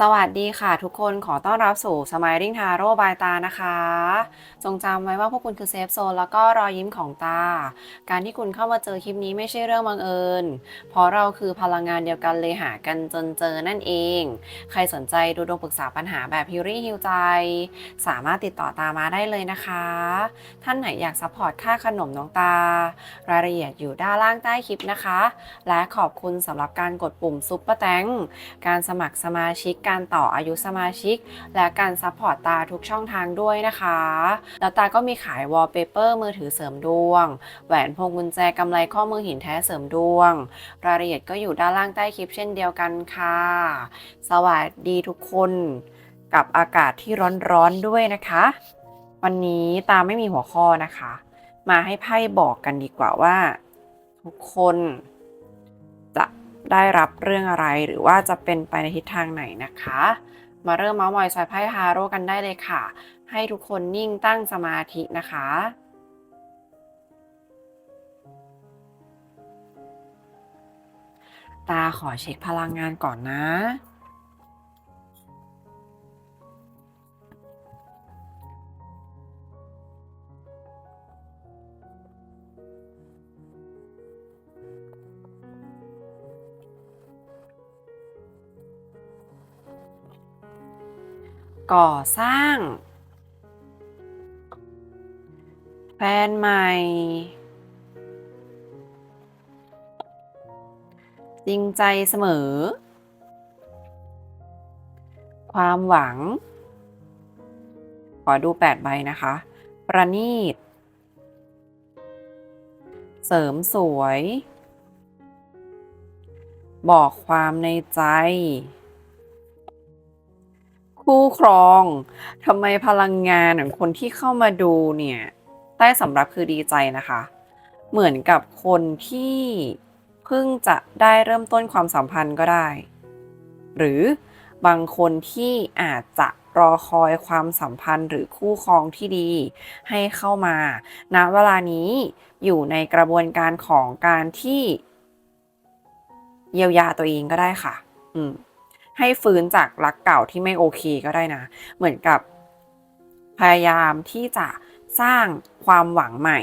สวัสดีค่ะทุกคนขอต้อนรับสู่ Smiling Taro by ตานะคะ จงจำไว้ว่าพวกคุณคือเซฟโซนแล้วก็รอยยิ้มของตา การที่คุณเข้ามาเจอคลิปนี้ไม่ใช่เรื่องบังเอิญ เพราะเราคือพลังงานเดียวกันเลยหากันจนเจอนั่นเอง ใครสนใจดูดวงปรึกษาปัญหาแบบฮิรี่ฮิวใจ สามารถติดต่อตามาได้เลยนะคะ ท่านไหนอยากซัพพอร์ตค่าขนมน้องตา รายละเอียดอยู่ด้านล่างใต้คลิปนะคะ และขอบคุณสำหรับการกดปุ่มซุปเปอร์แตงการสมัครสมาชิกการต่ออายุสมาชิก และการซัพพอร์ตตาทุกช่องทางด้วยนะคะ แล้วตาก็มีขายวอลเปเปอร์มือถือเสริมดวง แหวนพวงกุญแจกำไรข้อมือหินแท้เสริมดวง รายละเอียดก็อยู่ด้านล่างใต้คลิปเช่นเดียวกันค่ะ สวัสดีทุกคนกับอากาศที่ร้อนๆด้วยนะคะ วันนี้ตาไม่มีหัวข้อนะคะ มาให้ไพ่บอกกันดีกว่าว่า ทุกคน ได้รับเรื่องอะไร หรือว่าจะเป็นไปในทิศทางไหนนะคะ มาเริ่มเมาส์มอยสายไพ่ฮาโร่กันได้เลยค่ะ ให้ทุกคนนิ่งตั้งสมาธินะคะตาขอเช็คพลังงานก่อนนะ ก่อสร้าง แฟนใหม่ จริงใจเสมอ ความหวัง ขอดู 8 ใบนะคะ ประณีต เสริมสวย บอกความในใจ คู่ครองทำไมพลังงานของคนที่เข้ามาดูเนี่ยใต้สำรับคือดีใจนะคะ เหมือนกับคนที่เพิ่งจะได้เริ่มต้นความสัมพันธ์ก็ได้ หรือบางคนที่อาจจะรอคอยความสัมพันธ์หรือคู่ครองที่ดีให้เข้ามาณเวลานี้อยู่ในกระบวนการของการที่ เยียวยาตัวเองก็ได้ค่ะ อืม ให้ฟื้นจากรักเก่าที่ไม่โอเคก็ได้นะ เหมือนกับพยายามที่จะสร้างความหวังใหม่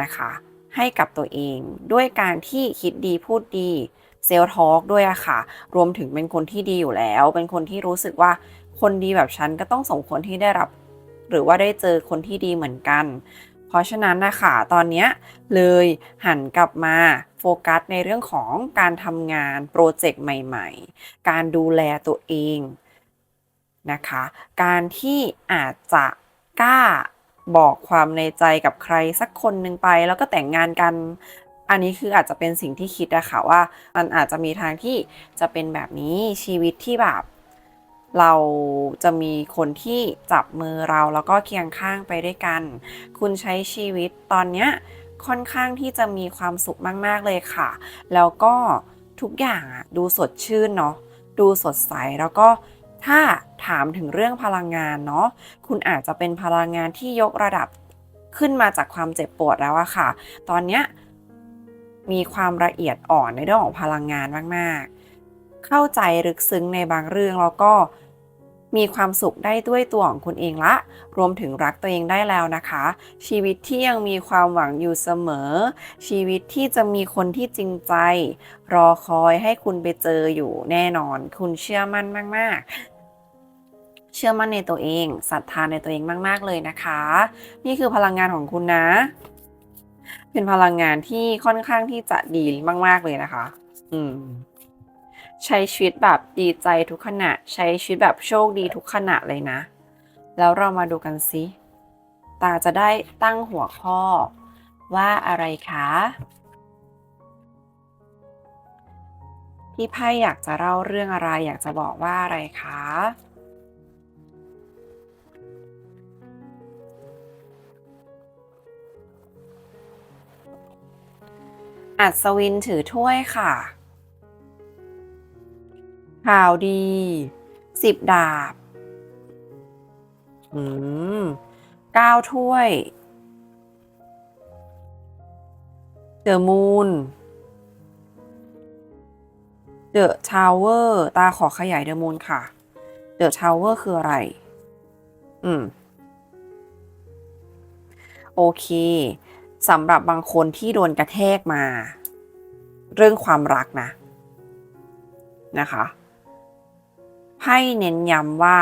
นะคะ ให้กับตัวเองด้วยการที่คิดดีพูดดีเซลทอล์กด้วยอะค่ะ รวมถึงเป็นคนที่ดีอยู่แล้ว เป็นคนที่รู้สึกว่าคนดีแบบฉันก็ต้องสมควรที่ได้รับ หรือว่าได้เจอคนที่ดีเหมือนกัน เพราะฉะนั้นนะคะตอนนี้เลยหันกลับมา โฟกัสในเรื่องของการทำงานโปรเจกต์ใหม่ๆ การดูแลตัวเองนะคะ การที่อาจจะกล้าบอกความในใจกับใครสักคนหนึ่งไป แล้วก็แต่งงานกัน อันนี้คืออาจจะเป็นสิ่งที่คิดอะค่ะว่ามันอาจจะมีทางที่จะเป็นแบบนี้ชีวิตที่แบบเราจะมีคนที่จับมือเราแล้วก็เคียงข้างไปด้วยกัน คุณใช้ชีวิตตอนเนี้ย ค่อนข้างที่จะมีความสุขมาก ๆ เลยค่ะ แล้วก็ทุกอย่างอะดูสดชื่นเนาะดูสดใสแล้วก็ถ้าถามถึงเรื่องพลังงานเนาะคุณอาจจะเป็นพลังงานที่ยกระดับขึ้นมาจากความเจ็บปวดแล้วอะค่ะ ตอนเนี้ยมีความละเอียดอ่อนในเรื่องของพลังงานมาก ๆ เข้าใจลึกซึ้งในบางเรื่องแล้วก็ มีความสุขได้ด้วยตัวของคุณเองละ รวมถึงรักตัวเองได้แล้วนะคะ ชีวิตที่ยังมีความหวังอยู่เสมอ ชีวิตที่จะมีคนที่จริงใจ รอคอยให้คุณไปเจออยู่แน่นอน คุณเชื่อมั่นมาก ๆเชื่อมั่นในตัวเองศรัทธาในตัวเองมาก ๆ เลยนะคะ นี่คือพลังงานของคุณนะ เป็นพลังงานที่ค่อนข้างที่จะดีมาก ๆ เลยนะคะ อืม ใช้ชีวิตแบบดีใจทุกขณะ ใช้ชีวิตแบบโชคดีทุกขณะเลยนะ แล้วเรามาดูกันซิตาจะได้ตั้งหัวข้อว่าอะไรคะพี่ไพ่อยากจะเล่าเรื่องอะไร อยากจะบอกว่าอะไรคะอัศวินถือถ้วยค่ะ ข่าวดีสิบดาบอืมเก้าถ้วยเดอะมูนเดอะทาวเวอร์ตาขอขยายเดอะมูนค่ะ The Tower คืออะไร อืม โอเคสำหรับบางคนที่โดนกระแทกมา เรื่องความรักนะ นะคะ ไพ่เน้นย้ำว่า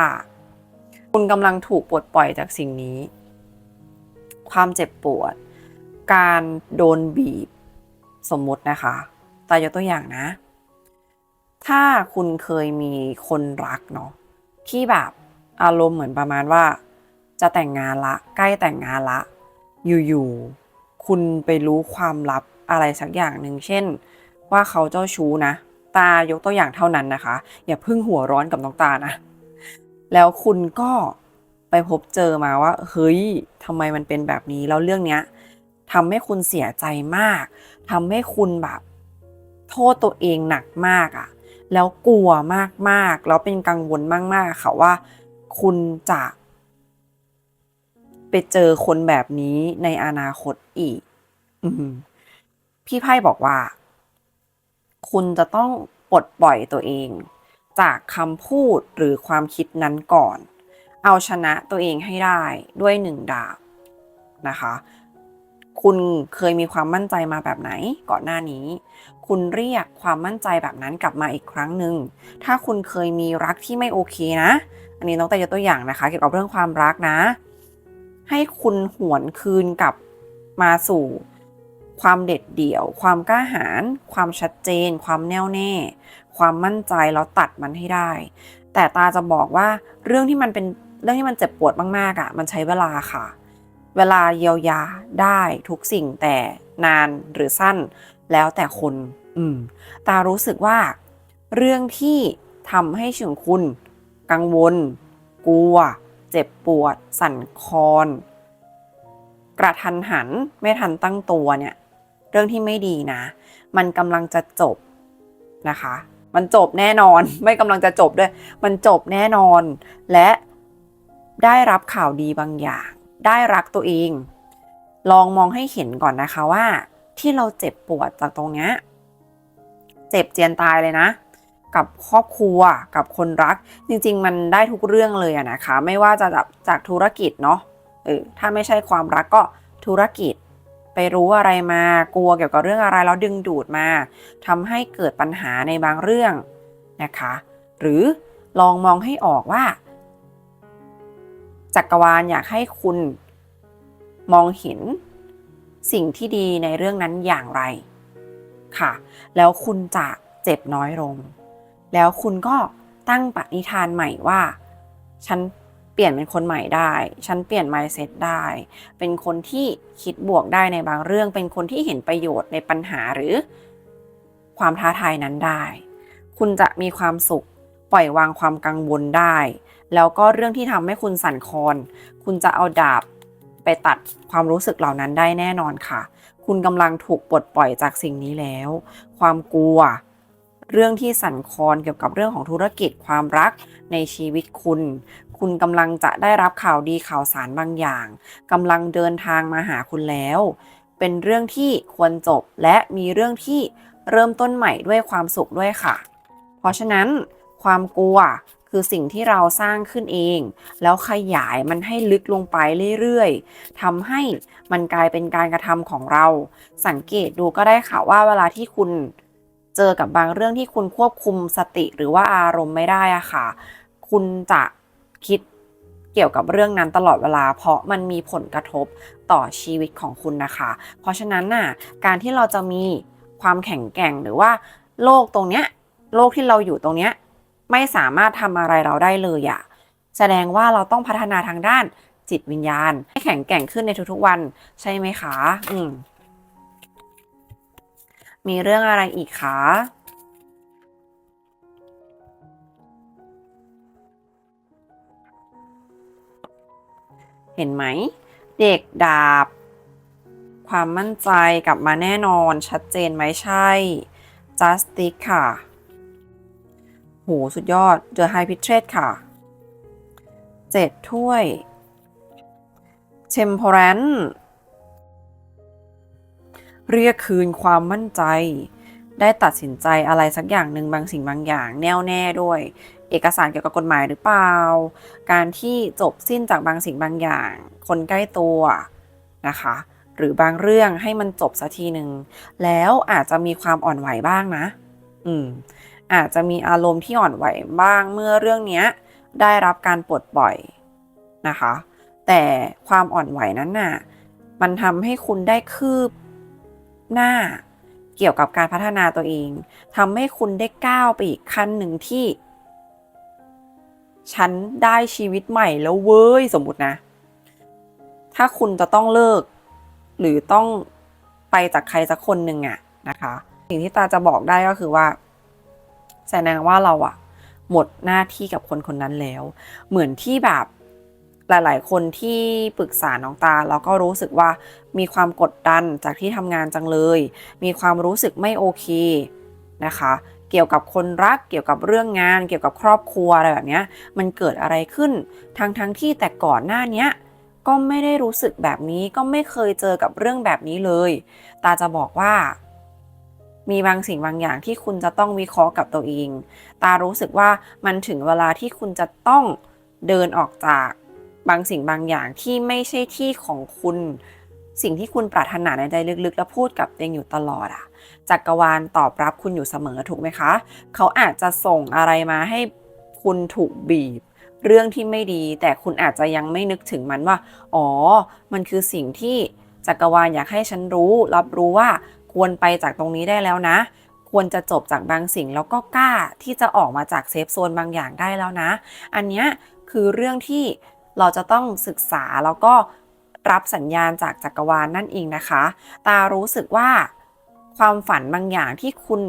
คุณกำลังถูกปลดปล่อยจากสิ่งนี้ ความเจ็บปวด การโดนบีบ สมมุตินะคะตายกตัวอย่างนะ ถ้าคุณเคยมีคนรักเนาะที่แบบอารมณ์เหมือนประมาณว่า จะแต่งงานละ ใกล้แต่งงานละ อยู่ๆคุณไปรู้ความลับอะไรสักอย่างหนึ่งเช่น ว่าเขาเจ้าชู้นะ ตายกตัวอย่างเท่านั้นนะคะ อย่าเพิ่งหัวร้อนกับน้องตานะ แล้วคุณก็ไปพบเจอมาว่า เฮ้ยทำไมมันเป็นแบบนี้ แล้วเรื่องเนี้ยทำให้คุณเสียใจมากทำให้คุณแบบ โทษตัวเองหนักมากอะ่ะ แล้วกลัวมากๆ แล้วเป็นกังวลมากๆค่ะว่า คุณจะไปเจอคนแบบนี้ในอนาคตอีก อืพี่ไพ่บอกว่า คุณจะต้องปลดปล่อยตัวเอง จากคำพูดหรือความคิดนั้นก่อน เอาชนะตัวเองให้ได้ด้วยหนึ่งดาบนะคะ คุณเคยมีความมั่นใจมาแบบไหนก่อนหน้านี้ คุณเรียกความมั่นใจแบบนั้นกลับมาอีกครั้งหนึ่ง ถ้าคุณเคยมีรักที่ไม่โอเคนะ อันนี้น้องแต่ยกตัวอย่างนะคะ เกี่ยวกับเรื่องความรักนะ ให้คุณหวนคืนกลับมาสู่ ความเด็ดเดี่ยว ความกล้าหาญความชัดเจน ความแน่วแน่ ความมั่นใจแล้วตัดมันให้ได้ แต่ตาจะบอกว่าเรื่องที่มันเป็นเรื่องที่มันเจ็บปวดมากๆอะ่ะ มันใช้เวลาค่ะ เวลาเยียวยาได้ทุกสิ่งแต่นานหรือสั้นแล้วแต่คน อืม ตารู้สึกว่า เรื่องที่ทำให้ชีวิตของคุณ กังวล กลัว เจ็บปวด สั่นคลอนกระทันหันไม่ทันตั้งตัวเนี่ย เรื่องที่ไม่ดีนะ มันกำลังจะจบนะคะ มันจบแน่นอน ไม่กำลังจะจบด้วย มันจบแน่นอน และได้รับข่าวดีบางอย่าง ได้รักตัวเอง ลองมองให้เห็นก่อนนะคะว่า ที่เราเจ็บปวดจากตรงเนี้ยเจ็บเจียนตายเลยนะ กับครอบครัวกับคนรัก จริง ๆ มันได้ทุกเรื่องเลยอะนะคะ ไม่ว่าจะจากจากธุรกิจเนาะเออถ้าไม่ใช่ความรักก็ธุรกิจ ไปรู้อะไรมากลัวเกี่ยวกับเรื่องอะไรแล้วดึงดูดมาทำให้เกิดปัญหาในบางเรื่องนะคะ หรือลองมองให้ออกว่า จักรวาลอยากให้คุณมองเห็นสิ่งที่ดีในเรื่องนั้นอย่างไรค่ะ แล้วคุณจะเจ็บน้อยลง แล้วคุณก็ตั้งปณิธานใหม่ว่า ฉัน ปลี่ยนเป็นคนใหม่ได้ ฉันเปลี่ยน mindset ได้ เป็นคนที่คิดบวกได้ในบางเรื่อง เป็นคนที่เห็นประโยชน์ในปัญหาหรือ ความท้าทายนั้นได้ คุณจะมีความสุข ปล่อยวางความกังวลได้ แล้วก็เรื่องที่ทำให้คุณสั่นคลอน คุณจะเอาดาบไปตัดความรู้สึกเหล่านั้นได้แน่นอนค่ะ คุณกำลังถูกปลดปล่อยจากสิ่งนี้แล้ว ความกลัวเรื่องที่สั่นคลอนเกี่ยวกับเรื่องของธุรกิจความรักในชีวิตคุณ คุณกำลังจะได้รับข่าวดีข่าวสารบางอย่างกำลังเดินทางมาหาคุณแล้ว เป็นเรื่องที่ควรจบและมีเรื่องที่เริ่มต้นใหม่ด้วยความสุขด้วยค่ะ เพราะฉะนั้นความกลัวคือสิ่งที่เราสร้างขึ้นเอง แล้วขยายมันให้ลึกลงไปเรื่อยๆทำให้มันกลายเป็นการกระทำของเรา สังเกตดูก็ได้ค่ะว่าเวลาที่คุณเจอกับบางเรื่องที่คุณควบคุมสติหรือว่าอารมณ์ไม่ได้อะค่ะ คุณจะ คิดเกี่ยวกับเรื่องนั้นตลอดเวลา เพราะมันมีผลกระทบต่อชีวิตของคุณนะคะ เพราะฉะนั้นน่ะการที่เราจะมีความแข็งแกร่งหรือว่าโลกตรงเนี้ยโลกที่เราอยู่ตรงเนี้ยไม่สามารถทำอะไรเราได้เลยอะแสดงว่าเราต้องพัฒนาทางด้านจิตวิญญาณ ให้แข็งแกร่งขึ้นในทุกๆวันใช่ไหมคะ อืมมีเรื่องอะไรอีกคะ เห็นไหม เด็กดาบ ความมั่นใจกลับมาแน่นอนชัดเจนไหมใช่ justice ค่ะ โห สุดยอด The High p i t r e ค่ะ เจ็ดถ้วย Temperance เรียกคืนความมั่นใจ ได้ตัดสินใจอะไรสักอย่างหนึ่งบางสิ่งบางอย่างแน่วแน่ด้วย เอกสารเกี่ยวกับกฎหมายหรือเปล่า การที่จบสิ้นจากบางสิ่งบางอย่าง คนใกล้ตัวนะคะ หรือบางเรื่องให้มันจบสักทีหนึ่งแล้วอาจจะมีความอ่อนไหวบ้างนะ อืม อาจจะมีอารมณ์ที่อ่อนไหวบ้างเมื่อเรื่องนี้ได้รับการปลดปล่อยนะคะ แต่ความอ่อนไหวนั้นน่ะ มันทำให้คุณได้คืบหน้าเกี่ยวกับการพัฒนาตัวเองทำให้คุณได้ก้าวไปอีกขั้นหนึ่งที่ ฉันได้ชีวิตใหม่แล้วเว้ยสมมตินะ ถ้าคุณจะต้องเลิก หรือต้องไปจากใครสักคนหนึ่งอะนะคะ สิ่งที่ตาจะบอกได้ก็คือว่า แสดงว่าเราอะหมดหน้าที่กับคนคนนั้นแล้ว เหมือนที่แบบหลาย ๆ คนที่ปรึกษาน้องตาแล้วก็รู้สึกว่ามีความกดดันจากที่ทำงานจังเลย มีความรู้สึกไม่โอเคนะคะ เกี่ยวกับคนรัก เกี่ยวกับเรื่องงาน เกี่ยวกับครอบครัวอะไรแบบนี้มันเกิดอะไรขึ้น ทั้งทั้งที่แต่ก่อนหน้านี้ก็ไม่ได้รู้สึกแบบนี้ก็ไม่เคยเจอกับเรื่องแบบนี้เลย ตาจะบอกว่า มีบางสิ่งบางอย่างที่คุณจะต้องวิเคราะห์กับตัวเอง ตารู้สึกว่ามันถึงเวลาที่คุณจะต้องเดินออกจากบางสิ่งบางอย่างที่ไม่ใช่ที่ของคุณ สิ่งที่คุณปรารถนาในใจลึกๆ และพูดกับตัวเองอยู่ตลอดอะ จักรวาลตอบรับคุณอยู่เสมอถูกไหมคะ เขาอาจจะส่งอะไรมาให้คุณถูกบีบ เรื่องที่ไม่ดี แต่คุณอาจจะยังไม่นึกถึงมันว่า อ๋อ มันคือสิ่งที่จักรวาลอยากให้ฉันรู้ รับรู้ว่าควรไปจากตรงนี้ได้แล้วนะ ควรจะจบจากบางสิ่งแล้วก็กล้าที่จะออกมาจากเซฟโซนบางอย่างได้แล้วนะ อันเนี้ยคือเรื่องที่เราจะต้องศึกษาแล้วก็รับสัญญาณจากจักรวาลนั่นเองนะคะ ตารู้สึกว่า ความฝันบางอย่างที่คุณ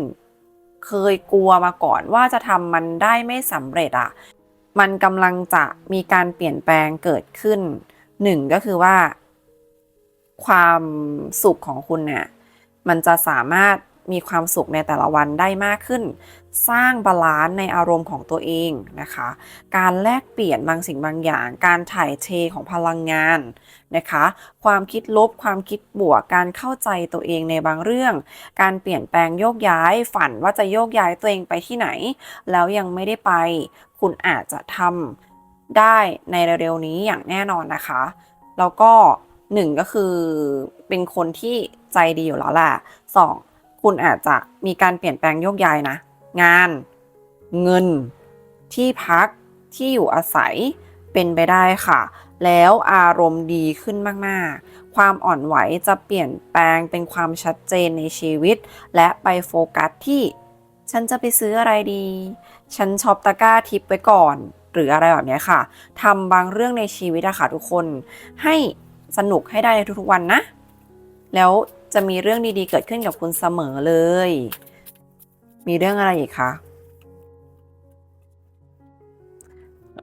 เคยกลัวมาก่อนว่าจะทำมันได้ไม่สำเร็จอะ่ะ มันกำลังจะมีการเปลี่ยนแปลงเกิดขึ้นหนึ่งก็คือว่า ความสุขของคุณเนี่ยมันจะสามารถ มีความสุขในแต่ละวันได้มากขึ้น สร้างบาลานซ์ในอารมณ์ของตัวเองนะคะ การแลกเปลี่ยนบางสิ่งบางอย่าง การถ่ายเทของพลังงานนะคะ ความคิดลบ ความคิดบวก การเข้าใจตัวเองในบางเรื่อง การเปลี่ยนแปลงโยกย้าย ฝันว่าจะโยกย้ายตัวเองไปที่ไหน แล้วยังไม่ได้ไป คุณอาจจะทำได้ในเร็วๆนี้อย่างแน่นอนนะคะ แล้วก็หนึ่งก็คือเป็นคนที่ใจดีอยู่แล้วแหละสอง คุณอาจจะมีการเปลี่ยนแปลงโยกย้ายนะ งาน เงิน ที่พักที่อยู่อาศัยเป็นไปได้ค่ะ แล้วอารมณ์ดีขึ้นมาก ๆ ความอ่อนไหวจะเปลี่ยนแปลงเป็นความชัดเจนในชีวิต และไปโฟกัสที่ ฉันจะไปซื้ออะไรดี ฉันช็อปตะกร้าทิปไว้ก่อน หรืออะไรแบบนี้ค่ะทำบางเรื่องในชีวิตอะค่ะทุกคน ให้สนุกให้ได้ในทุกๆวันนะ แล้ว จะมีเรื่องดีๆ เกิดขึ้นกับคุณเสมอเลย มีเรื่องอะไรอีกคะ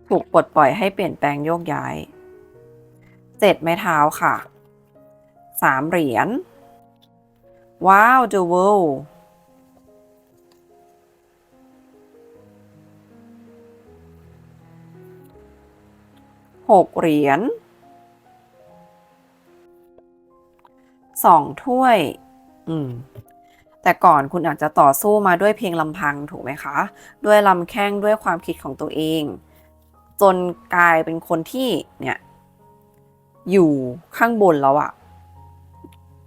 ถูกปลดปล่อยให้เปลี่ยนแปลงโยกย้าย เจ็ดไม้เท้าค่ะ สามเหรียญ ว้าว the world หกเหรียญ สองถ้วย อืม แต่ก่อนคุณอาจจะต่อสู้มาด้วยเพียงลำพังถูกไหมคะ ด้วยลำแข้งด้วยความคิดของตัวเอง จนกลายเป็นคนที่เนี่ย อยู่ข้างบนแล้วอะ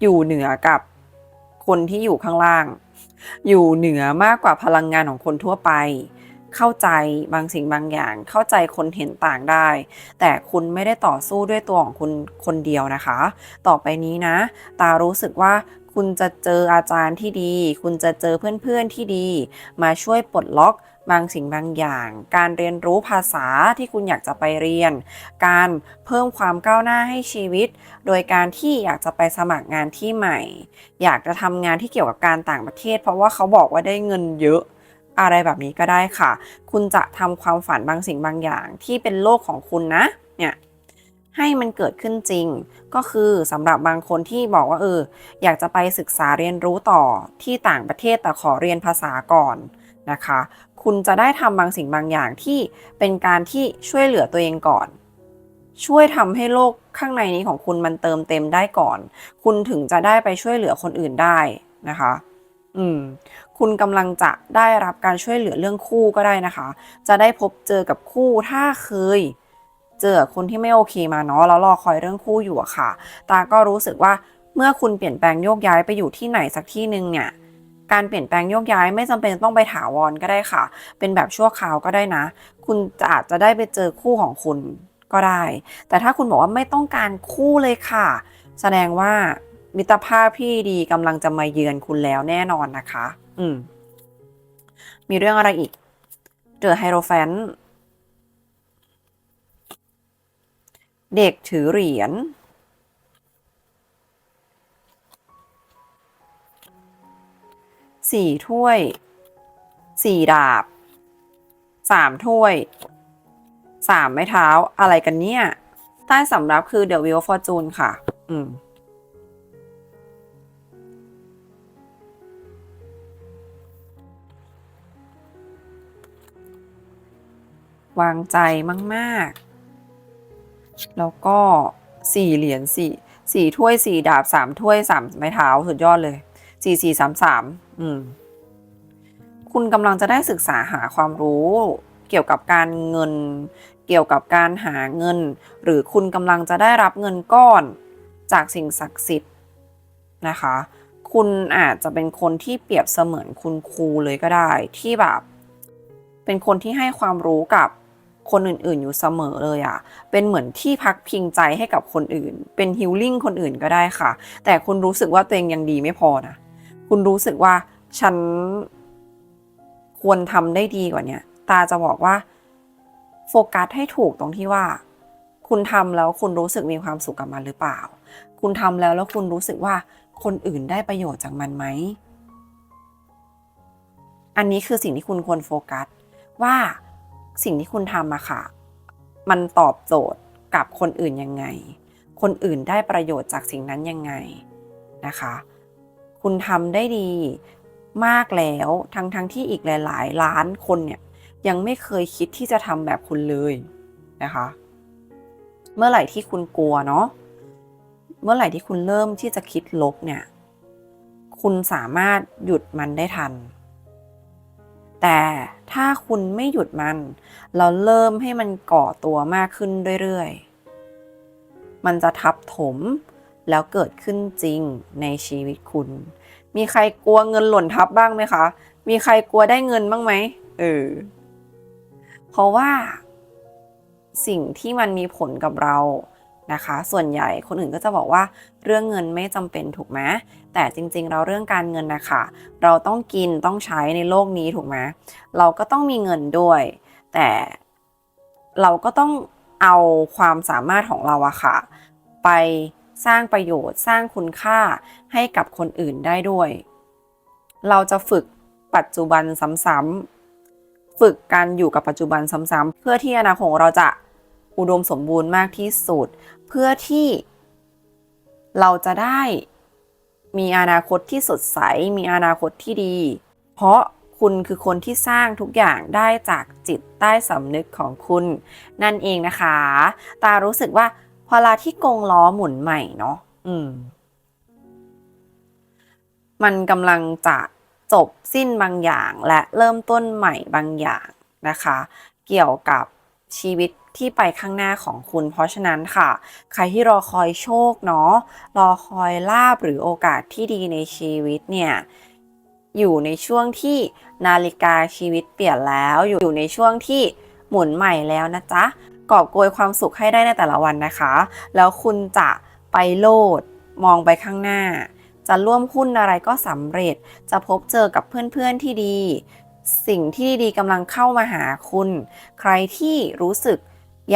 อยู่เหนือกับคนที่อยู่ข้างล่าง อยู่เหนือมากกว่าพลังงานของคนทั่วไป เข้าใจบางสิ่งบางอย่าง เข้าใจคนเห็นต่างได้ แต่คุณไม่ได้ต่อสู้ด้วยตัวของคุณคนเดียวนะคะ ต่อไปนี้นะ ตารู้สึกว่าคุณจะเจออาจารย์ที่ดี คุณจะเจอเพื่อนๆที่ดี มาช่วยปลดล็อกบางสิ่งบางอย่าง การเรียนรู้ภาษาที่คุณอยากจะไปเรียน การเพิ่มความก้าวหน้าให้ชีวิต โดยการที่อยากจะไปสมัครงานที่ใหม่ อยากจะทำงานที่เกี่ยวกับการต่างประเทศ เพราะว่าเขาบอกว่าได้เงินเยอะ อะไรแบบนี้ก็ได้ค่ะ คุณจะทำความฝันบางสิ่งบางอย่างที่เป็นโลกของคุณนะเนี่ยให้มันเกิดขึ้นจริง ก็คือสำหรับบางคนที่บอกว่าเอออยากจะไปศึกษาเรียนรู้ต่อที่ต่างประเทศแต่ขอเรียนภาษาก่อนนะคะ คุณจะได้ทำบางสิ่งบางอย่างที่เป็นการที่ช่วยเหลือตัวเองก่อน ช่วยทำให้โลกข้างในนี้ของคุณมันเติมเต็มได้ก่อน คุณถึงจะได้ไปช่วยเหลือคนอื่นได้นะคะ อืมคุณกำลังจะได้รับการช่วยเหลือเรื่องคู่ก็ได้นะคะ จะได้พบเจอกับคู่ถ้าเคย เจอคนที่ไม่โอเคมาเนาะแล้วรอคอยเรื่องคู่อยู่อะค่ะ ตาก็รู้สึกว่าเมื่อคุณเปลี่ยนแปลงโยกย้ายไปอยู่ที่ไหนสักที่หนึ่งเนี่ยการเปลี่ยนแปลงโยกย้ายไม่จำเป็นต้องไปถาวรก็ได้ค่ะ เป็นแบบชั่วคราวก็ได้นะ คุณจะอาจจะได้ไปเจอคู่ของคุณก็ได้ แต่ถ้าคุณบอกว่าไม่ต้องการคู่เลยค่ะ แสดงว่า มิตรภาพที่ดีกำลังจะมาเยือนคุณแล้วแน่นอนนะคะ อืม มีเรื่องอะไรอีก เจอไฮโรแฟน เด็กถือเหรียญ สี่ถ้วย สี่ดาบ สามถ้วย สามไม้เท้า อะไรกันเนี่ย ใต้สำรับคือ The Wheel of Fortune ค่ะ อืม วางใจมากๆ แล้วก็สี่เหรียญสี่สี่ถ้วยสี่ดาบสามถ้วยสามไม้เท้าสุดยอดเลยสี่สี่สามสามอืม คุณกำลังจะได้ศึกษาหาความรู้เกี่ยวกับการเงิน เกี่ยวกับการหาเงิน หรือคุณกำลังจะได้รับเงินก้อนจากสิ่งศักดิ์สิทธิ์นะคะ คุณอาจจะเป็นคนที่เปรียบเสมือนคุณครูเลยก็ได้ ที่แบบ เป็นคนที่ให้ความรู้กับ คนอื่นๆ อยู่เสมอเลยอะ่ะ เป็นเหมือนที่พักพิงใจให้กับคนอื่น เป็นฮิลลิ่งคนอื่นก็ได้ค่ะ แต่คุณรู้สึกว่าตัวเองยังดีไม่พอนะ คุณรู้สึกว่าฉันควรทำได้ดีกว่าเนี้ยตาจะบอกว่าโฟกัสให้ถูกตรงที่ว่า คุณทำแล้วคุณรู้สึกมีความสุขกับมันหรือเปล่า คุณทำแล้วแล้วคุณรู้สึกว่าคนอื่นได้ประโยชน์จากมันไหม อันนี้คือสิ่งที่คุณควรโฟกัสว่า สิ่งที่คุณทำอะค่ะ มันตอบโจทย์กับคนอื่นยังไง คนอื่นได้ประโยชน์จากสิ่งนั้นยังไงนะคะ คุณทำได้ดีมากแล้วทั้งทั้งที่อีกหลาย ๆ ล้านคนเนี่ยยังไม่เคยคิดที่จะทำแบบคุณเลยนะคะ เมื่อไหร่ที่คุณกลัวเนาะเมื่อไหร่ที่คุณเริ่มที่จะคิดลบเนี่ย คุณสามารถหยุดมันได้ทัน แต่ถ้าคุณไม่หยุดมัน เราเริ่มให้มันก่อตัวมากขึ้นเรื่อยๆ มันจะทับถมแล้วเกิดขึ้นจริงในชีวิตคุณ มีใครกลัวเงินหล่นทับบ้างไหมคะ มีใครกลัวได้เงินบ้างไหมเออ เพราะว่า สิ่งที่มันมีผลกับเรา นะคะ ส่วนใหญ่คนอื่นก็จะบอกว่าเรื่องเงินไม่จำเป็นถูกไหมแต่จริงๆเราเรื่องการเงินนะคะ เราต้องกินต้องใช้ในโลกนี้ถูกไหมเราก็ต้องมีเงินด้วย แต่เราก็ต้องเอาความสามารถของเราอะค่ะ ไปสร้างประโยชน์สร้างคุณค่าให้กับคนอื่นได้ด้วย เราจะฝึกปัจจุบันซ้ำๆฝึกการอยู่กับปัจจุบันซ้ำๆเพื่อที่อนาคตเราจะอุดมสมบูรณ์มากที่สุด เพื่อที่เราจะได้มีอนาคตที่สดใส มีอนาคตที่ดี เพราะคุณคือคนที่สร้างทุกอย่างได้จากจิตใต้สำนึกของคุณ นั่นเองนะคะ ตารู้สึกว่าพอเวลาที่กงล้อหมุนใหม่เนาะอืม มันกำลังจะจบสิ้นบางอย่างและเริ่มต้นใหม่บางอย่างนะคะ เกี่ยวกับ ชีวิตที่ไปข้างหน้าของคุณ เพราะฉะนั้นค่ะ ใครที่รอคอยโชคเนาะรอคอยลาบหรือโอกาสที่ดีในชีวิตเนี่ยอยู่ในช่วงที่นาฬิกาชีวิตเปลี่ยนแล้วอยู่ในช่วงที่หมุนใหม่แล้วนะจ๊ะกอบโกยความสุขให้ได้ในแต่ละวันนะคะ แล้วคุณจะไปโลดมองไปข้างหน้า จะร่วมหุ้นอะไรก็สำเร็จ จะพบเจอกับเพื่อนๆที่ดี สิ่งที่ดีกำลังเข้ามาหาคุณ ใครที่รู้สึก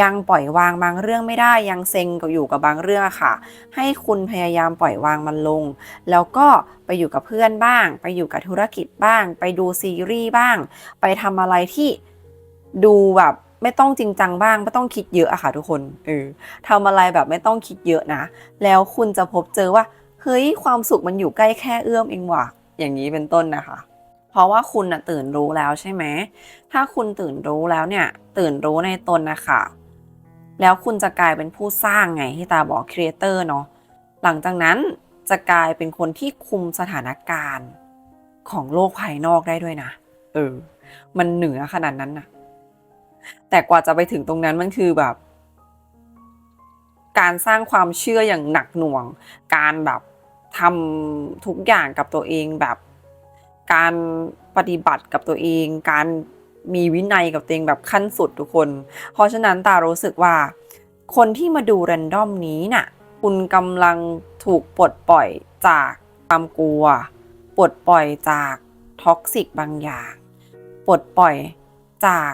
ยังปล่อยวางบางเรื่องไม่ได้ยังเซ็งกับอยู่กับบางเรื่องค่ะ ให้คุณพยายามปล่อยวางมันลง แล้วก็ไปอยู่กับเพื่อนบ้าง ไปอยู่กับธุรกิจบ้าง ไปดูซีรีส์บ้าง ไปทำอะไรที่ดูแบบไม่ต้องจริงจังบ้างไม่ต้องคิดเยอะอะค่ะทุกคนเออทำอะไรแบบไม่ต้องคิดเยอะนะ แล้วคุณจะพบเจอว่าเฮ้ยความสุขมันอยู่ใกล้แค่เอื้อมเองว่ะอย่างนี้เป็นต้นนะคะ เพราะว่าคุณน่ะตื่นรู้แล้วใช่ไหม ถ้าคุณตื่นรู้แล้วเนี่ย ตื่นรู้ในตนนะคะแล้วคุณจะกลายเป็นผู้สร้างไงที่ตาบอกครีเอเตอร์เนาะ หลังจากนั้นจะกลายเป็นคนที่คุมสถานการณ์ของโลกภายนอกได้ด้วยนะ เออ มันเหนือขนาดนั้นนะแต่กว่าจะไปถึงตรงนั้นมันคือแบบ การสร้างความเชื่ออย่างหนักหน่วง การแบบทำทุกอย่างกับตัวเองแบบ การปฏิบัติกับตัวเอง การมีวินัยกับตัวเองแบบขั้นสุดทุกคน เพราะฉะนั้นตารู้สึกว่า คนที่มาดูแรนดอมนี้น่ะ คุณกำลังถูกปลดปล่อยจากความกลัว ปลดปล่อยจากท็อกซิกบางอย่าง ปลดปล่อยจาก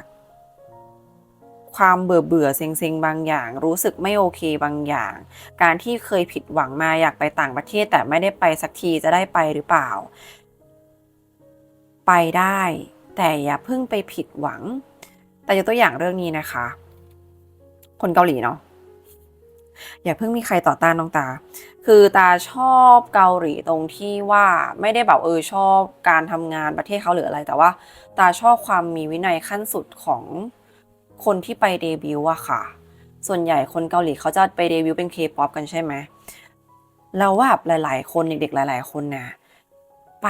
ความเบื่อเบื่อเซ็งเซ็งๆบางอย่าง รู้สึกไม่โอเคบางอย่าง การที่เคยผิดหวังมาอยากไปต่างประเทศแต่ไม่ได้ไปสักทีจะได้ไปหรือเปล่า ไปได้ แต่อย่าเพิ่งไปผิดหวัง แต่ยกตัวอย่างเรื่องนี้นะคะ คนเกาหลีเนาะอย่าเพิ่งมีใครต่อต้านน้องตา คือตาชอบเกาหลีตรงที่ว่าไม่ได้แบบเออชอบการทำงานประเทศเขาหรืออะไร แต่ว่า ตาชอบความมีวินัยขั้นสุดของคนที่ไปเดบิวต์อะค่ะ ส่วนใหญ่คนเกาหลีเขาจะไปเดบิวต์เป็นเคป๊อปกันใช่ไหมแล้วว่าแบบหลาย ๆ คนเด็กๆหลาย ๆ คนนะไป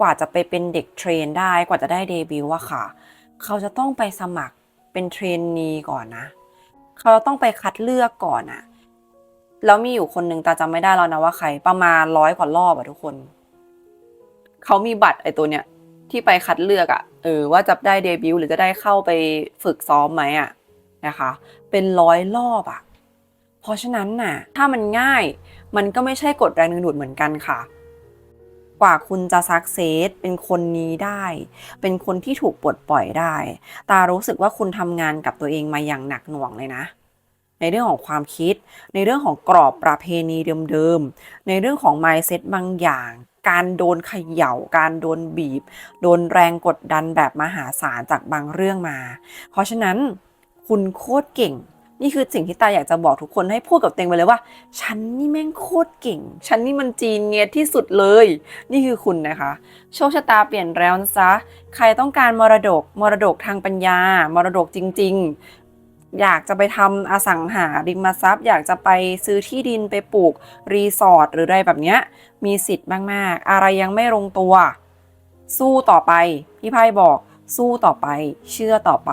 กว่าจะไปเป็นเด็กเทรนได้กว่าจะได้เดบิวต์อะค่ะ เขาจะต้องไปสมัครเป็นเทรนนีก่อนนะ เขาต้องไปคัดเลือกก่อนอะแล้วมีอยู่คนหนึ่งตาจำไม่ได้แล้วนะว่าใครประมาณร้อยกว่ารอบอะทุกคน เขามีบัตรไอตัวเนี้ยที่ไปคัดเลือกอะเออว่าจะได้เดบิวต์หรือจะได้เข้าไปฝึกซ้อมไหมอะนะคะ เป็นร้อยรอบอะเพราะฉะนั้นน่ะถ้ามันง่ายมันก็ไม่ใช่กฎแรงดึงดูดเหมือนกันค่ะ กว่าคุณจะซักเซสเป็นคนนี้ได้ เป็นคนที่ถูกปลดปล่อยได้ ตารู้สึกว่าคุณทำงานกับตัวเองมาอย่างหนักหน่วงเลยนะ ในเรื่องของความคิด ในเรื่องของกรอบประเพณีเดิมๆ ในเรื่องของ mindset บางอย่าง การโดนเขย่า การโดนบีบ โดนแรงกดดันแบบมหาศาลจากบางเรื่องมา เพราะฉะนั้นคุณโคตรเก่ง นี่คือสิ่งที่ตาอยากจะบอกทุกคนให้พูดกับตัวเองไปเลยว่า ฉันนี่แม่งโคตรเก่ง ฉันนี่มันจีนเนียที่สุดเลย นี่คือคุณนะคะ โชคชะตาเปลี่ยนแล้วนะจ๊ะใครต้องการมรดก มรดกทางปัญญา มรดกจริง ๆ อยากจะไปทำอสังหาริมทรัพย์ อยากจะไปซื้อที่ดินไปปลูกรีสอร์ทหรืออะไรแบบเนี้ยมีสิทธิ์มากๆ อะไรยังไม่ลงตัว สู้ต่อไปพี่ไพ่บอก สู้ต่อไป เชื่อต่อไป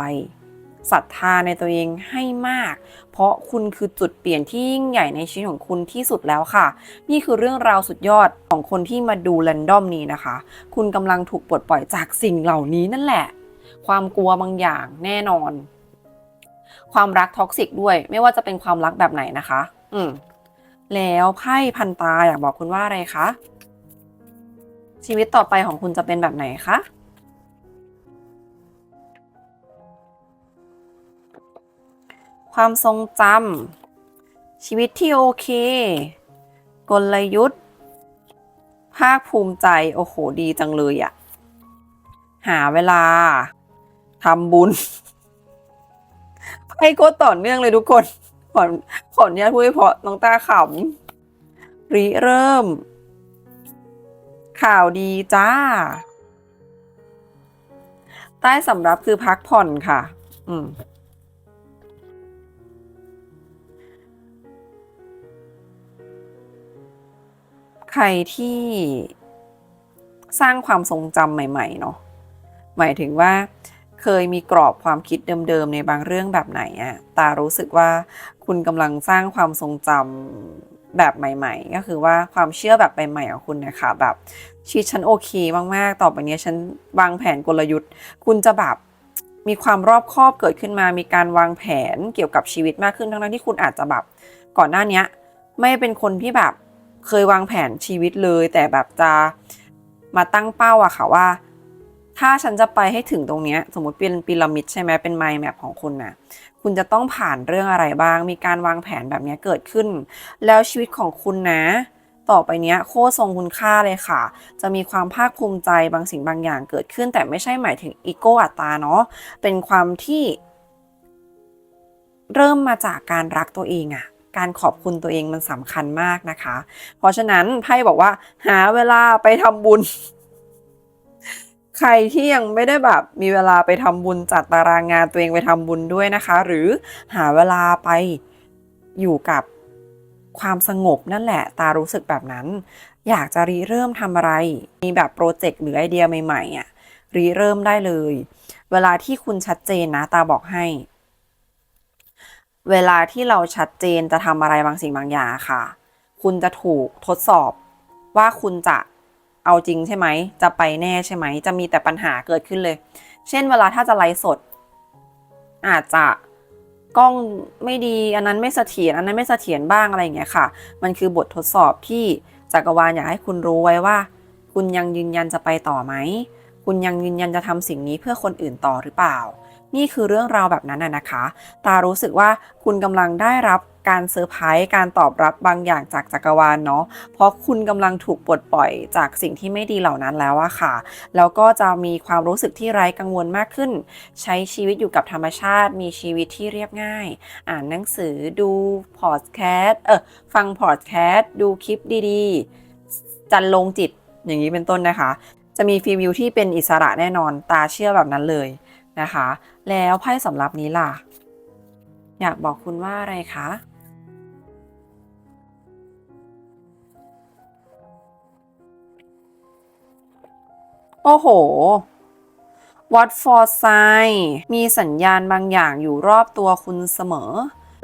ศรัทธาในตัวเองให้มาก เพราะคุณคือจุดเปลี่ยนที่ยิ่งใหญ่ในชีวิตของคุณที่สุดแล้วค่ะ นี่คือเรื่องราวสุดยอดของคนที่มาดูแรนดอมนี้นะคะ คุณกำลังถูกปลดปล่อยจากสิ่งเหล่านี้นั่นแหละ ความกลัวบางอย่างแน่นอน ความรักท็อกซิกด้วย ไม่ว่าจะเป็นความรักแบบไหนนะคะ อืมแล้วไพ่พันตาอยากบอกคุณว่าอะไรคะชีวิตต่อไปของคุณจะเป็นแบบไหนคะ ความทรงจำชีวิตที่โอเค กลยุทธ์ ภาคภูมิใจ โอ้โห ดีจังเลยอะหาเวลาทำบุญให้โคตรต่อเนื่องเลยทุกคนขอขออนุญาตพูดเพราะน้องตาขำริเริ่ม ข่าวดีจ้า ใต้สำรับคือพักผ่อนค่ะ อืม รที่สร้างความทรงจำใหม่ๆเนาะหมายถึงว่าเคยมีกรอบความคิดเดิมๆในบางเรื่องแบบไหนอะตารู้สึกว่าคุณกำลังสร้างความทรงจำแบบใหม่ ๆ ก็คือว่าความเชื่อแบบใหม่ๆของคุณนะคะแบบชีวิตฉันโอเคมากๆ ต่อไปนี้ฉันวางแผนกลยุทธ์ คุณจะแบบมีความรอบคอบเกิดขึ้นมา มีการวางแผนเกี่ยวกับชีวิตมากขึ้นทั้งๆที่คุณอาจจะแบบก่อนหน้านี้ไม่เป็นคนที่แบบ เคยวางแผนชีวิตเลย แต่แบบจะมาตั้งเป้าอะค่ะว่า ถ้าฉันจะไปให้ถึงตรงนี้สมมติเป็นพีระมิดใช่ไหมเป็นไมล์แมปของคุณนะคุณจะต้องผ่านเรื่องอะไรบ้าง มีการวางแผนแบบนี้เกิดขึ้น แล้วชีวิตของคุณนะ ต่อไปเนี้ยโคตรทรงคุณค่าเลยค่ะ จะมีความภาคภูมิใจบางสิ่งบางอย่างเกิดขึ้น แต่ไม่ใช่หมายถึงอีโก้อัตตาเนาะเป็นความที่ เริ่มมาจากการรักตัวเองอะ การขอบคุณตัวเองมันสำคัญมากนะคะ เพราะฉะนั้นไพ่บอกว่า หาเวลาไปทำบุญ ใครที่ยังไม่ได้แบบมีเวลาไปทำบุญจัดตารางงานตัวเองไปทำบุญด้วยนะคะ หรือหาเวลาไปอยู่กับความสงบนั่นแหละ ตารู้สึกแบบนั้น อยากจะริเริ่มทำอะไร มีแบบโปรเจกต์หรือไอเดียใหม่ๆอะริเริ่มได้เลย เวลาที่คุณชัดเจนนะ ตาบอกให้ เวลาที่เราชัดเจนจะทำอะไรบางสิ่งบางอย่างค่ะ คุณจะถูกทดสอบว่าคุณจะเอาจริงใช่ไหม จะไปแน่ใช่ไหม จะมีแต่ปัญหาเกิดขึ้นเลย เช่นเวลาถ้าจะไลฟ์สด อาจจะกล้องไม่ดีอันนั้นไม่เสถียรอันนั้นไม่เสถียรบ้างอะไรอย่างเงี้ยค่ะ มันคือบททดสอบที่จักรวาลอยากให้คุณรู้ไว้ว่า คุณยังยืนยันจะไปต่อไหม คุณยังยืนยันจะทำสิ่งนี้เพื่อคนอื่นต่อหรือเปล่า นี่คือเรื่องราวแบบนั้นนะคะ ตารู้สึกว่าคุณกำลังได้รับการเซอร์ไพรส์การตอบรับบางอย่างจากจักรวาลเนาะ เพราะคุณกำลังถูกปลดปล่อยจากสิ่งที่ไม่ดีเหล่านั้นแล้วอะค่ะ แล้วก็จะมีความรู้สึกที่ไร้กังวลมากขึ้น ใช้ชีวิตอยู่กับธรรมชาติ มีชีวิตที่เรียบง่าย อ่านหนังสือดูพอดแคสต์เออฟังพอดแคสต์ดูคลิปดีๆ จันลงจิตอย่างนี้เป็นต้นนะคะ จะมีฟีลวิวที่เป็นอิสระแน่นอนตาเชื่อแบบนั้นเลยนะคะ แล้วไพ่สำรับนี้ล่ะ อยากบอกคุณว่าอะไรคะ โอ้โห What for sign มีสัญญาณบางอย่างอยู่รอบตัวคุณเสมอ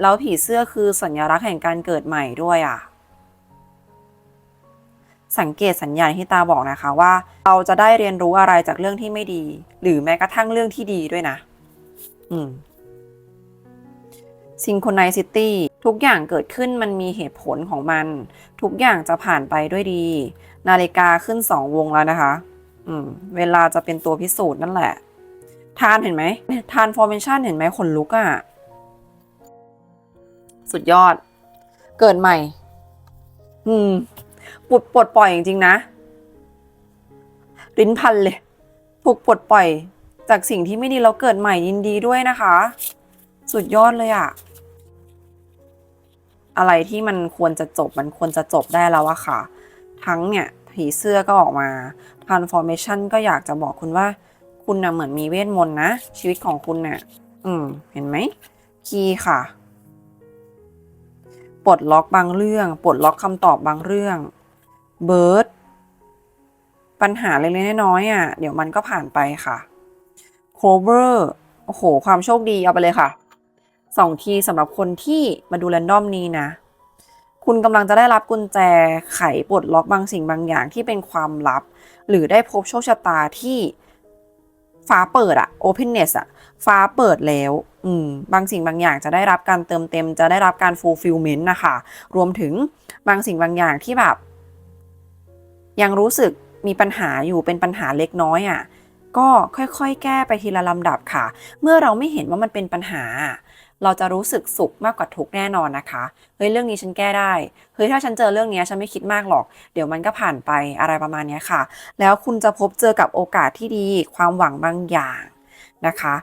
แล้วผีเสื้อคือสัญลักษณ์แห่งการเกิดใหม่ด้วยอะ สังเกตสัญญาณที่ตาบอกนะคะว่า เราจะได้เรียนรู้อะไรจากเรื่องที่ไม่ดี หรือแม้กระทั่งเรื่องที่ดีด้วยนะ อืม synchronicity ทุกอย่างเกิดขึ้นมันมีเหตุผลของมัน ทุกอย่างจะผ่านไปด้วยดี นาฬิกาขึ้นสองวงแล้วนะคะ อืม เวลาจะเป็นตัวพิสูจน์นั่นแหละ ทานเห็นไหม ทานฟอร์เมชันเห็นไหมขนลุกอะ่ะ สุดยอด เกิดใหม่ อืมปลดปลดปล่อยจริงๆนะลิ้นพันเลย ถูกปลดปล่อย จากสิ่งที่ไม่ดีแล้วเกิดใหม่ยินดีด้วยนะคะ สุดยอดเลยอะอะไรที่มันควรจะจบมันควรจะจบได้แล้วอะค่ะ ทั้งเนี่ยผีเสื้อก็ออกมา transformation ก็อยากจะบอกคุณว่า คุณนะเหมือนมีเวทมนต์นะ ชีวิตของคุณเนี่ยอืม เห็นไหมคีย์ค่ะ ปลดล็อกบางเรื่อง ปลดล็อกคำตอบบางเรื่องเบิร์ดปัญหาเล็กๆน้อยๆอะ เดี๋ยวมันก็ผ่านไปค่ะ เวอร์โอ้โห ความโชคดีเอาไปเลยค่ะสองทีสำหรับคนที่มาดูแรนดอมนี้นะ คุณกำลังจะได้รับกุญแจไขปลดล็อกบางสิ่งบางอย่างที่เป็นความลับ หรือได้พบโชคชะตาที่ฟ้าเปิดอะ openness อะฟ้าเปิดแล้ว อืม บางสิ่งบางอย่างจะได้รับการเติมเต็ม จะได้รับการ fulfillment นะคะ รวมถึงบางสิ่งบางอย่างที่แบบ ยังรู้สึกมีปัญหาอยู่เป็นปัญหาเล็กน้อยอะ่ะ ก็ค่อยๆ แก้ไปทีละลำดับค่ะ เมื่อเราไม่เห็นว่ามันเป็นปัญหา เราจะรู้สึกสุขมากกว่าทุกแน่นอนนะคะ เฮ้ยเรื่องนี้ฉันแก้ได้ เฮ้ยถ้าฉันเจอเรื่องนี้ฉันไม่คิดมากหรอก เดี๋ยวมันก็ผ่านไปอะไรประมาณนี้ค่ะ แล้วคุณจะพบเจอกับโอกาสที่ดี ความหวังบางอย่างนะคะ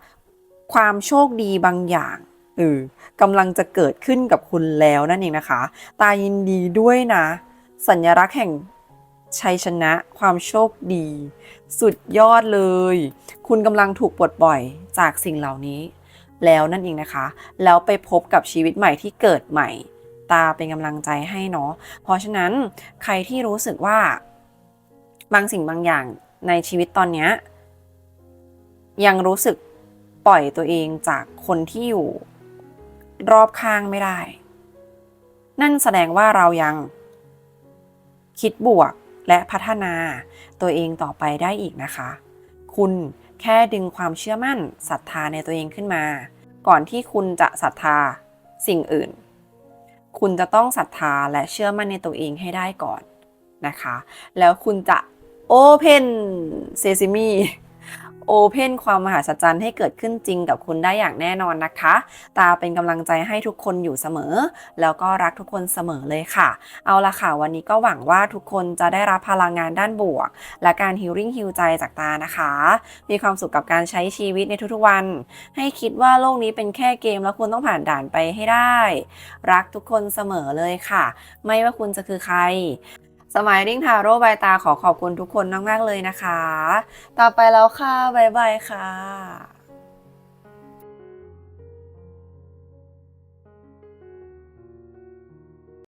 ความโชคดีบางอย่างเออกำลังจะเกิดขึ้นกับคุณแล้วนั่นเองนะคะ ตายินดีด้วยนะ สัญลักษณ์แห่งชัยชนะ ความโชคดี สุดยอดเลย คุณกำลังถูกปลดปล่อยจากสิ่งเหล่านี้ แล้วนั่นเองนะคะ แล้วไปพบกับชีวิตใหม่ที่เกิดใหม่ ตาเป็นกำลังใจให้เนาะเพราะฉะนั้นใครที่รู้สึกว่า บางสิ่งบางอย่างในชีวิตตอนนี้ยังรู้สึกปล่อยตัวเองจากคนที่อยู่ รอบข้างไม่ได้ นั่นแสดงว่าเรายังคิดบวกและพัฒนา ตัวเองต่อไปได้อีกนะคะ คุณแค่ดึงความเชื่อมั่นศรัทธาในตัวเองขึ้นมา ก่อนที่คุณจะศรัทธาสิ่งอื่น คุณจะต้องศรัทธาและเชื่อมั่นในตัวเองให้ได้ก่อนนะคะ แล้วคุณจะโอเพนเซซิมี โอเพนความมหัศจรรย์ให้เกิดขึ้นจริงกับคุณได้อย่างแน่นอนนะคะ ตาเป็นกำลังใจให้ทุกคนอยู่เสมอ แล้วก็รักทุกคนเสมอเลยค่ะ เอาละค่ะ วันนี้ก็หวังว่าทุกคนจะได้รับพลังงานด้านบวก และการฮิลลิ่งฮิลใจจากตานะคะ มีความสุขกับการใช้ชีวิตในทุกๆวัน ให้คิดว่าโลกนี้เป็นแค่เกมแล้วคุณต้องผ่านด่านไปให้ได้ รักทุกคนเสมอเลยค่ะ ไม่ว่าคุณจะคือใคร สมัยนิ่งทาโร่ใบตาขอขอบคุณทุกคนมากๆเลยนะคะ ต่อไปแล้วค่ะ บ๊ายบายค่ะ